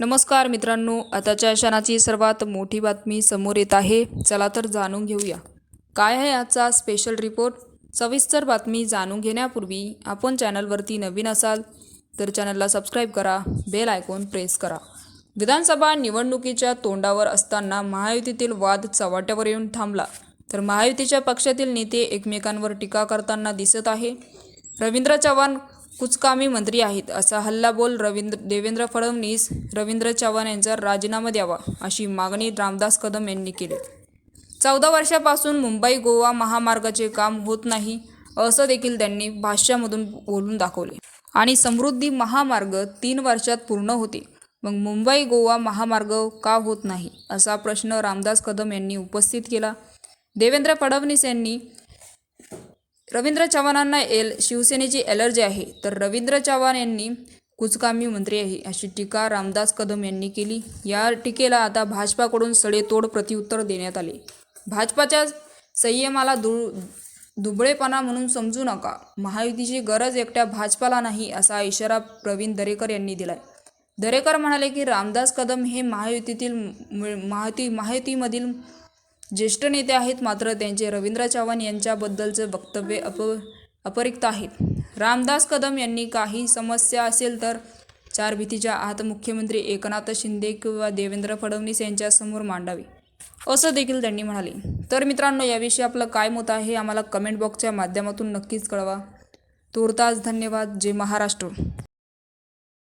नमस्कार मित्रांनो आताच्या क्षणाची सर्वात मोठी बातमी समोर येत आहे. चला तर जाणून घेऊया. काय आहे आजचा स्पेशल रिपोर्ट सविस्तर बातमी जाणून घेण्यापूर्वी आपण चॅनलवरती नवीन असाल तर चॅनलला सबस्क्राईब करा बेल आयकॉन प्रेस करा. विधानसभा निवडणुकीच्या तोंडावर असताना महायुतीतील वाद चव्हाट्यावर येऊन थांबला. तर महायुतीच्या पक्षातील नेते एकमेकांवर टीका करताना दिसत आहे. रवींद्र चव्हाण कुचकामी मंत्री आहेत. असा हल्लाबोल रवींद्र देवेंद्र फडणवीस रवींद्र चव्हाण यांचा राजीनामा द्यावा अशी मागणी रामदास कदम यांनी केली. चौदा वर्षापासून मुंबई गोवा महामार्गाचे काम होत नाही असं देखील त्यांनी भाष्यामधून बोलून दाखवले. आणि समृद्धी महामार्ग तीन वर्षात पूर्ण होते. मग मुंबई गोवा महामार्ग का होत नाही असा प्रश्न रामदास कदम यांनी उपस्थित केला. देवेंद्र फडणवीस यांनी रवींद्र चव्हाणांना एल शिवसेनेची एलर्जी आहे. तर रवींद्र चव्हाण यांनी कुचकामी मंत्री आहे अशी टीका रामदास कदम यांनी केली. या टीकेला आता भाजपाकडून सडेतोड प्रत्युत्तर देण्यात आले. भाजपाच्या संयमाला दु दुबळेपणा म्हणून समजू नका. महायुतीची गरज एकट्या भाजपाला नाही असा इशारा प्रवीण दरेकर यांनी दिलाय. दरेकर म्हणाले की रामदास कदम हे महायुतीतील महायुती महायुतीमधील ज्येष्ठ नेते आहेत मात्र त्यांचे रवींद्र चव्हाण यांच्याबद्दलचे वक्तव्य अप अपरिक्त आहेत. रामदास कदम यांनी काही समस्या असेल तर चार भीतीच्या आत मुख्यमंत्री एकनाथ शिंदे किंवा देवेंद्र फडणवीस यांच्यासमोर मांडावी. असं देखील त्यांनी म्हणाले. तर मित्रांनो याविषयी आपलं काय मत आहे आम्हाला कमेंट बॉक्सच्या माध्यमातून नक्कीच कळवा. तूर्तास धन्यवाद. जय महाराष्ट्र.